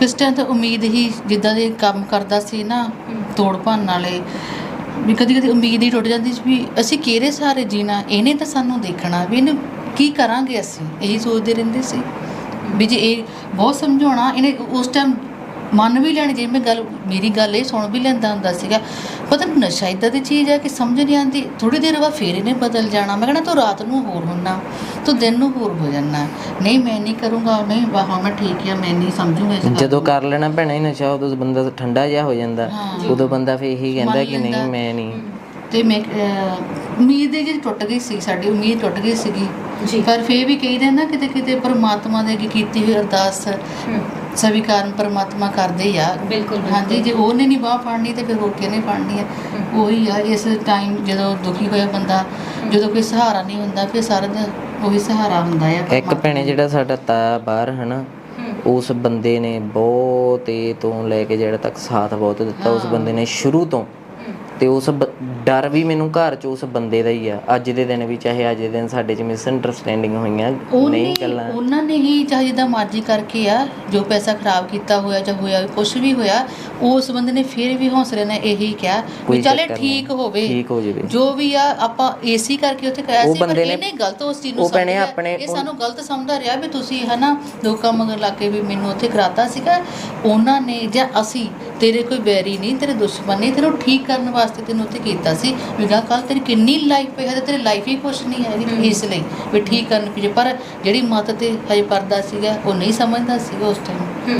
ਕਿਸ ਟਾਈਮ ਤਾਂ ਉਮੀਦ ਹੀ ਜਿੱਦਾਂ ਦੇ ਕੰਮ ਕਰਦਾ ਸੀ ਨਾ, ਤੋੜ ਭੰਨ ਵਾਲੇ, ਵੀ ਕਦੀ ਕਦੀ ਉਮੀਦ ਹੀ ਟੁੱਟ ਜਾਂਦੀ ਸੀ ਵੀ ਅਸੀਂ ਕਿਹੜੇ ਸਾਰੇ ਜੀਣਾ, ਇਹਨੇ ਤਾਂ ਸਾਨੂੰ ਦੇਖਣਾ ਵੀ ਇਹਨੂੰ ਕੀ ਕਰਾਂਗੇ ਅਸੀਂ, ਇਹੀ ਸੋਚਦੇ ਰਹਿੰਦੇ ਸੀ। ਵੀ ਜੇ ਇਹ ਬਹੁਤ ਸਮਝਾਉਣਾ, ਇਹਨੇ ਉਸ ਟਾਈਮ ਮੰਨ ਵੀ ਲੈਣੀ ਜੇ ਮੈਂ ਗੱਲ ਮੇਰੀ ਗੱਲ ਇਹ ਸੁਣ ਵੀ ਲੈਂਦਾ ਹੁੰਦਾ ਸੀਗਾ। ਪਤਾ ਨਸ਼ਾ ਇਦਾਂ ਦੀ ਚੀਜ਼ ਹੈ ਕਿ ਸਮਝ ਨਹੀਂ ਆਉਂਦੀ। ਥੋੜੀ ਦੇਰ ਬਾਅਦ ਫੇਰ ਇਹਨੇ ਬਦਲ ਜਾਣਾ। ਮੈਂ ਕਹਿੰਦਾ ਤੂੰ ਰਾਤ ਨੂੰ ਹੋਰ ਹੁੰਨਾ ਤੂੰ ਦਿਨ ਨੂੰ ਹੋਰ ਹੋ ਜਾਣਾ ਨਹੀਂ ਮੈਂ ਨਹੀਂ ਕਰੂੰਗਾ ਨਹੀਂ ਵਾਹ ਮੈਂ ਠੀਕ ਹੈ ਮੈਂ ਨਹੀਂ ਸਮਝੂੰਗਾ ਇਸ ਗੱਲ ਜਦੋਂ। ਕਰ ਲੈਣਾ ਭੈਣਾ ਹੀ ਨਸ਼ਾ ਉਦੋਂ ਬੰਦਾ ਠੰਡਾ ਜਿਹਾ ਹੋ ਜਾਂਦਾ। ਉਦੋਂ ਬੰਦਾ ਫੇ ਇਹੀ ਕਹਿੰਦਾ ਕਿ ਨਹੀਂ। ਮੈਂ ਨਹੀਂ। ਤੇ ਮੈਂ ਅਹ, ਉਮੀਦ ਇਹ ਜਿਹੜੀ ਟੁੱਟ ਗਈ ਸੀ ਸਾਡੀ ਉਮੀਦ ਟੁੱਟ ਗਈ ਸੀਗੀ। ਜੀ। ਪਰ ਫੇਰ ਵੀ ਕਹੀਦਾ ਨਾ ਕਿਤੇ ਕਿਤੇ ਪਰਮਾਤਮਾ ਦੇ ਅੱਗੇ ਕੀਤੀ ਹੋਈ ਅਰਦਾਸ। ਸਵੀਕਾਰਨ ਪਰਮਾਤਮਾ ਕਰਦੇ ਹੀ ਆ। ਬਿਲਕੁਲ। ਹਾਂਜੀ ਜੇ ਉਹਨੇ ਨਹੀਂ ਬਾਹ ਫੜਨੀ ਤੇ ਫਿਰ ਹੋਰ ਕਿਹਨੇ ਫੜਨੀ ਹੈ ਉਹੀ ਆ ਇਸ ਟਾਈਮ ਜਦੋਂ ਦੁਖੀ ਹੋਇਆ ਬੰਦਾ ਜਦੋਂ ਕੋਈ ਸਹਾਰਾ ਨਹੀਂ ਹੁੰਦਾ ਫਿਰ ਸਾਰਾ ਦਿਨ ਉਹੀ ਸਹਾਰਾ ਹੁੰਦਾ ਆ ਇੱਕ ਭੈਣੇ ਜਿਹੜਾ ਸਾਡਾ ਤਾਇਆ ਬਾਹਰ ਹਨਾ ਉਸ ਬੰਦੇ ਨੇ ਬਹੁਤ ਇਹ ਤੋਂ ਲੈ ਕੇ ਜਿਹੜਾ ਤੱਕ ਸਾਥ ਬਹੁਤ ਦਿੱਤਾ ਉਸ। ਬੰਦੇ ਨੇ ਸ਼ੁਰੂ ਤੋਂ ਤੇ ਉਸ ਡਰ ਵੀ ਮੈਨੂੰ ਘਰ ਚ ਉਸ ਬੰਦੇ ਦਾ ਹੀ ਆ ਅੱਜ ਦੇ ਦਿਨ ਵੀ ਚਾਹੇ ਅੱਜ ਦੇ ਦਿਨ ਸਾਡੇ ਚ ਮਿਸ ਅੰਡਰਸਟੈਂਡਿੰਗ ਹੋਈਆਂ ਨਹੀਂ ਗੱਲਾਂ ਉਹਨਾਂ ਨੇ ਹੀ ਚਾਹੇ ਜਿੱਦਾਂ ਮਰਜ਼ੀ ਕਰਕੇ ਆ ਜੋ ਪੈਸਾ ਖਰਾਬ ਕੀਤਾ ਹੋਇਆ ਜਾਂ ਹੋਇਆ ਕੁਝ ਵੀ ਹੋਇਆ ਉਸ ਬੰਦੇ ਨੇ ਫਿਰ ਵੀ ਹੌਸਲੇ ਨਾਲ ਇਹੀ ਕਿਹਾ ਕੋਈ ਵੀ ਚੱਲੇ ਚੱਕਰ ਨਹੀਂ। ਠੀਕ ਹੋਵੇ ਠੀਕ ਹੋ ਜਾਵੇ। ਜੋ ਵੀ ਆ ਆਪਾਂ ਏਸੀ ਕਰਕੇ ਉੱਥੇ ਕਹਿਆ ਉਹ ਸੀ ਪਰ ਬੰਦੇ ਨੇ- ਇਹਨੇ ਗਲਤ ਉਸ ਚੀਜ਼ ਨੂੰ ਉਹ ਭੈਣੇ ਸਮਝਿਆ। ਆਪਣੇ- ਇਹ ਸਾਨੂੰ ਗਲਤ ਸਮਝਦਾ ਰਿਹਾ ਵੀ ਤੁਸੀਂ ਹਨਾ ਲੋਕਾਂ ਮਗਰ ਲਾ ਕੇ ਵੀ ਮੈਨੂੰ ਉੱਥੇ ਕਰਾਤਾ ਸੀਗਾ ਉਹਨਾਂ ਨੇ ਜਾਂ ਅਸੀਂ ਤੇਰੇ ਕੋਈ ਬੈਰੀ ਨਹੀਂ ਤੇਰੇ ਦੁਸ਼ਮਣ ਨਹੀਂ ਤੈਨੂੰ ਠੀਕ ਕਰਨ ਵਾਸਤੇ ਤੈਨੂੰ ਉੱਥੇ ਕੀਤਾ ਸੀ। ਵੀ ਗਾ ਕੱਲ ਤੇਰੀ ਕਿੰਨੀ ਲਾਈਫ ਪਈ ਹੈ ਤੇ ਤੇਰੀ ਲਾਈਫ ਹੀ ਕੁਛ ਨਹੀਂ ਹੈ। ਇਸ ਲਈ ਵੀ ਠੀਕ ਕਰਨ ਪਿੱਛੇ। ਪਰ ਜਿਹੜੀ ਮਤ ਤੇ ਹਜੇ ਪਰਦਾ ਸੀਗਾ ਉਹ ਨਹੀਂ ਸਮਝਦਾ ਸੀਗਾ ਉਸ ਟਾਈਮ